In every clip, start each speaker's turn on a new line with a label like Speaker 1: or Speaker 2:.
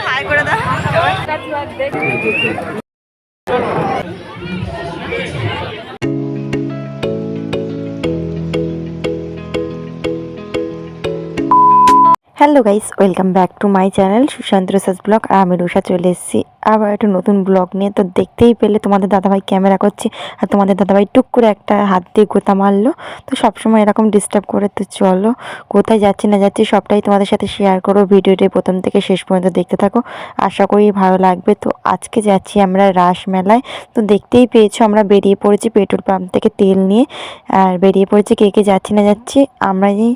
Speaker 1: High করে দাও।
Speaker 2: Hello guys welcome back to my channel Sushanta rasas blog আর আমি রুষা চলে এসেছি। আবার একটা নতুন ব্লগ নিয়ে। তো দেখতেই পেলে তোমাদের দাদাভাই ক্যামেরা করছে আর তোমাদের দাদাভাই টুক করে একটা হাত দিয়ে গোতা মারলো। তো সবসময় এরকম ডিস্টার্ব করে। তো চলো কোথায় যাচ্ছি না যাচ্ছি সবটাই তোমাদের সাথে শেয়ার করো ভিডিওটি প্রথম থেকে শেষ পর্যন্ত দেখতে থাকো। আশা করি ভালো লাগবে। তো আজকে যাচ্ছি আমরা রাস মেলায় তো দেখতেই পেয়েছ আমরা বেরিয়ে পড়েছি পেট্রোল পাম্প থেকে তেল নিয়ে। আর বেরিয়ে পড়েছি কে কে যাচ্ছি না যাচ্ছি। আমরা এই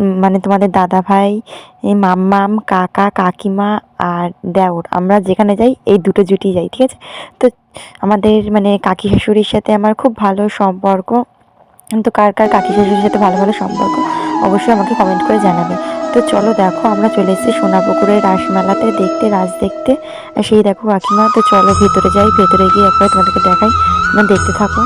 Speaker 2: উম, মানে তোমাদের দাদা ভাই এই মাম্মাম কাকা, কাকিমা আর দেওর। আমরা যেখানে যাই, এই দুটো জুটি যাই, ঠিক আছে? তো আমাদের মানে কাকি শাশুড়ির সাথে আমার খুব ভালো সম্পর্ক। তো কার কার কাকি শাশুড়ির সাথে ভালো ভালো সম্পর্ক, অবশ্যই আমাকে কমেন্ট করে জানাবে। তো চলো দেখো, আমরা চলে এসেছি সোনাপুকুরের রাসমেলাতে দেখতে, রাস দেখতে। আর সেই দেখো কাকিমা, তো চলো ভেতরে যাই, ভেতরে গিয়ে একবার তোমাদেরকে দেখাই। তোমরা দেখতে থাকো।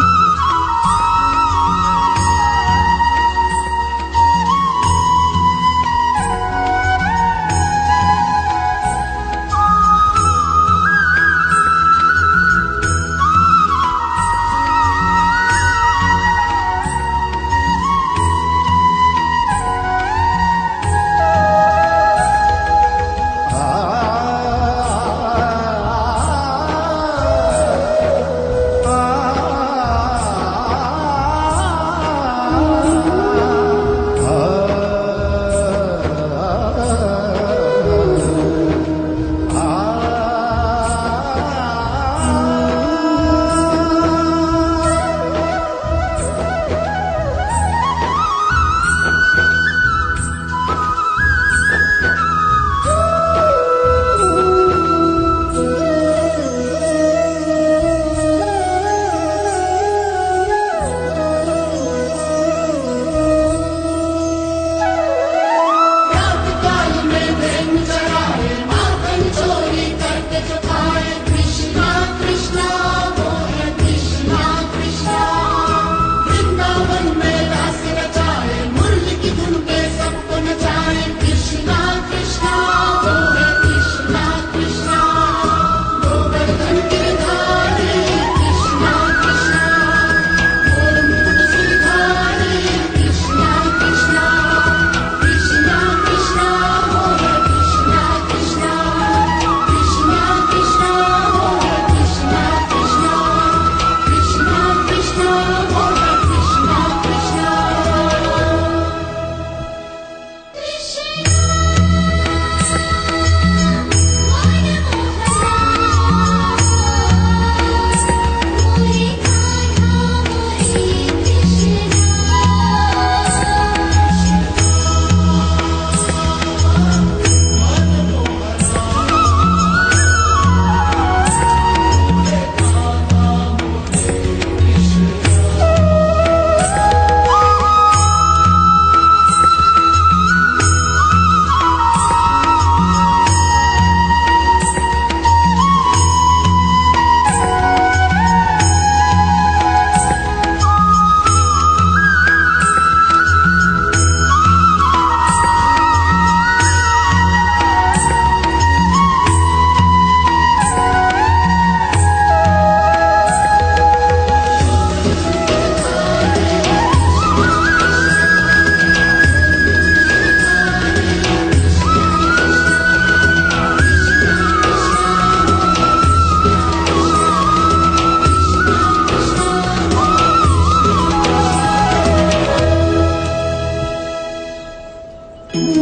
Speaker 2: Thank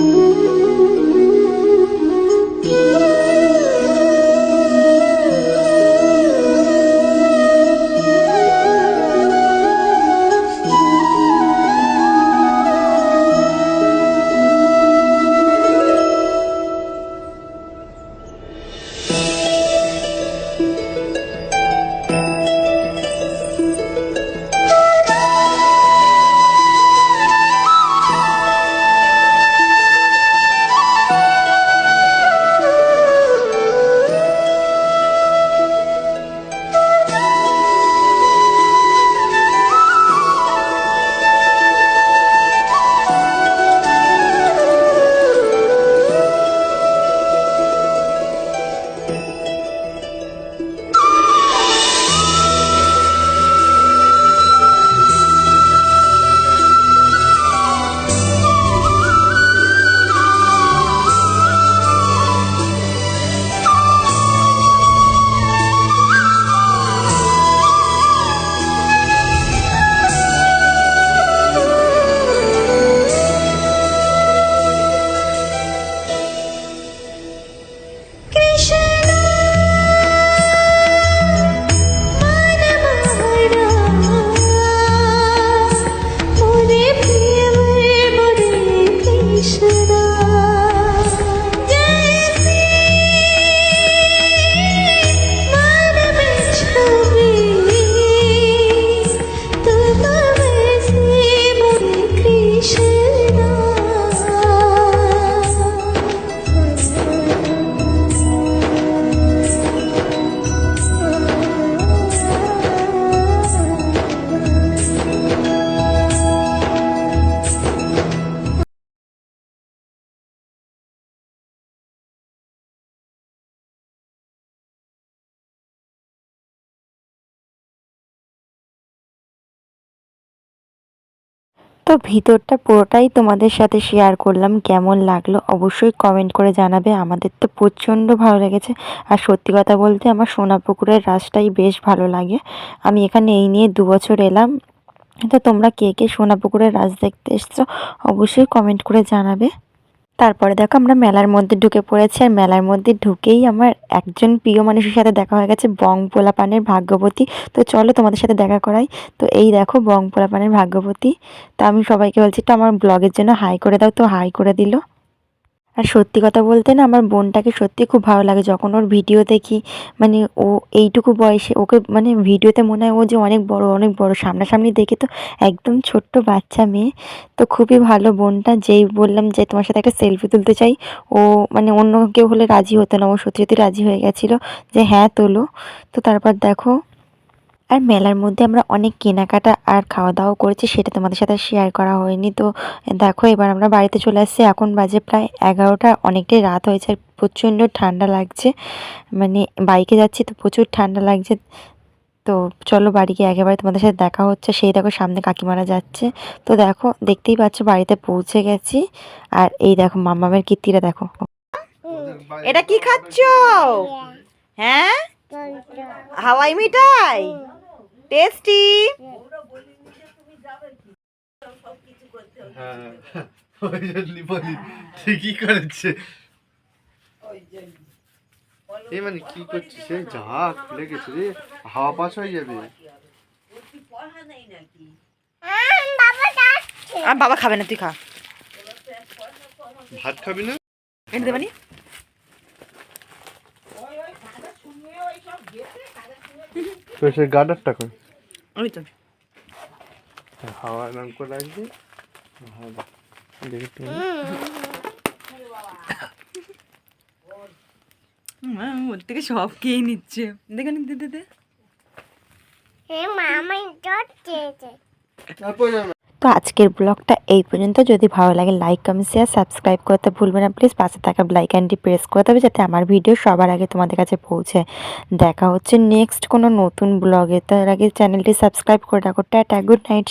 Speaker 2: you. তো ভিতরটা পুরোটাই তোমাদের সাথে শেয়ার করলাম, কেমন লাগল অবশ্যই কমেন্ট করে জানাবে, আমাদের তো প্রচণ্ড ভালো লেগেছে। আর সত্যি কথা বলতে আমার সোনাপুকুরের রাসটাই বেশ ভালো লাগে। আমি এখানে এই নিয়ে দু বছর এলাম। তো তোমরা কে কে সোনাপুকুরের রাস দেখতে এসছো অবশ্যই কমেন্ট করে জানাবে। তারপরে দেখো আমরা মেলার মধ্যে ঢুকে পড়েছি। আর মেলার মধ্যে ঢুকেই আমার একজন প্রিয় মানুষের সাথে দেখা হয়ে গেছে, বং পোলাপানের ভাগ্যবতী। তো চলো তোমাদের সাথে দেখা করাই। তো এই দেখো বং পোলাপানের ভাগ্যবতী। তো আমি সবাইকে বলছি তো আমার ব্লগের জন্য হাই করে দাও। তো হাই করে দিল। আর সত্যি কথা বলতে না আমার বোনটাকে সত্যি খুব ভালো লাগে। যখন ওর ভিডিও দেখি মানে ও এইটুকু বয়সে, ওকে মানে ভিডিওতে মনে হয় ও যে অনেক বড় অনেক বড়, সামনাসামনি দেখে তো একদম ছোট্ট বাচ্চা মেয়ে। তো খুবই ভালো বোনটা, যেই বললাম যে তোমার সাথে একটা সেলফি তুলতে চাই, ও মানে অন্য কেউ হলে রাজি হতো না। ও সত্যি সত্যি রাজি হয়ে গেছিল যে হ্যাঁ তোলো। তো তারপর দেখো আর মেলার মধ্যে আমরা অনেক কেনাকাটা আর খাওয়া দাওয়া করেছি, সেটা তোমাদের সাথে শেয়ার করা হয়নি। তো দেখো, এবার আমরা বাড়িতে চলে আসছি। এখন বাজে প্রায় এগারোটা, অনেকটাই রাত হয়েছে আর প্রচণ্ড ঠান্ডা লাগছে। মানে বাইকে যাচ্ছি তো প্রচুর ঠান্ডা লাগছে। তো চলো বাড়ি গিয়ে একেবারে তোমাদের সাথে দেখা হচ্ছে। সেই দেখো সামনে কাকিমারা যাচ্ছে। তো দেখো, দেখতেই পাচ্ছ বাড়িতে পৌঁছে গেছি। আর এই দেখো মামামের কীর্তিটা দেখো। এটা কি খাচ্ছ? হ্যাঁ? হাওয়াই মিঠাই? টেস্টি।
Speaker 1: হ্যাঁ ওই ঠিকই করেছে এই মানে কি করছিস? এই যা খুলে গেছে রে। হাওয়া পাস হয়ে যাবে।
Speaker 2: আর বাবা খাবে না তুই খা।
Speaker 1: ভাত খাবি না?
Speaker 2: এনে দেবানি
Speaker 1: তো সেই গার্ডারটা কই?
Speaker 2: ওই তো
Speaker 1: হাওয়া নাম করে রাখবি দেখি তুই
Speaker 2: ওর থেকে সব খেয়ে নিচ্ছে। দেখে নি দিতে দে
Speaker 1: তারপর
Speaker 2: তো আজকের ব্লগটা এই পর্যন্ত। যদি ভালো লাগে লাইক কমেন্ট শেয়ার সাবস্ক্রাইব করতে ভুলবে না। প্লিজ পাশে থাকা লাইক অ্যান্ডটি প্রেস করতে হবে যাতে আমার ভিডিও সবার আগে তোমাদের কাছে পৌঁছে। দেখা হচ্ছে নেক্সট কোনো নতুন ব্লগে তার আগে চ্যানেলটি সাবস্ক্রাইব করে রাখো। Tata good night